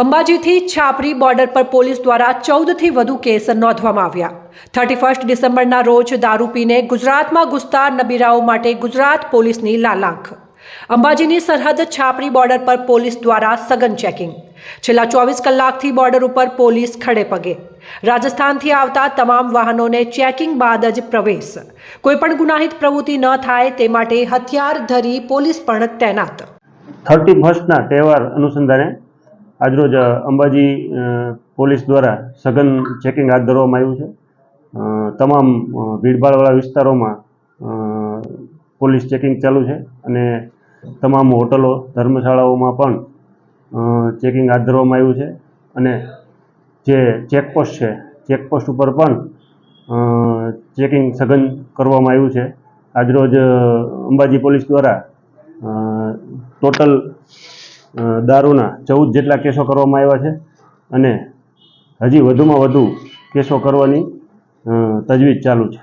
અંબાજીથી Chhapri border પર police દ્વારા ચૌદથી વધુ કેસ નોંધવામાં આવ્યા. થર્ટી ફર્સ્ટ ડિસેમ્બરના રોજ દારૂ પીને ગુજરાતમાં ઘૂસતા નબીરાઓ માટે ગુજરાત પોલીસની લાલાંખ. અંબાજીની સરહદ છાપરી બોર્ડર પર પોલીસ દ્વારા સઘન ચેકિંગ. છેલ્લા ચોવીસ કલાકથી બોર્ડર ઉપર પોલીસ ખડે પગે. રાજસ્થાનથી આવતા તમામ વાહનોને ચેકિંગ બાદ જ પ્રવેશ. કોઈપણ ગુનાહિત પ્રવૃત્તિ ન થાય તે માટે હથિયાર ધરી પોલીસ પણ તૈનાત. થર્ટી ફર્સ્ટના તહેવાર અનુસંધાને આજરોજ અંબાજી પોલીસ દ્વારા સઘન ચેકિંગ હાથ ધરવામાં આવ્યું છે. તમામ ભીડભાડવાળા વિસ્તારોમાં પોલીસ ચેકિંગ ચાલુ છે અને તમામ હોટલો, ધર્મશાળાઓમાં પણ ચેકિંગ હાથ ધરવામાં આવ્યું છે. અને જે ચેકપોસ્ટ છે, ચેકપોસ્ટ ઉપર પણ ચેકિંગ સઘન કરવામાં આવ્યું છે. આજરોજ અંબાજી પોલીસ દ્વારા ટોટલ દારૂના ચૌદ જેટલા કેસો કરવામાં આવ્યા છે અને હજી વધુમાં વધુ કેસો કરવાની તજવીજ ચાલુ છે.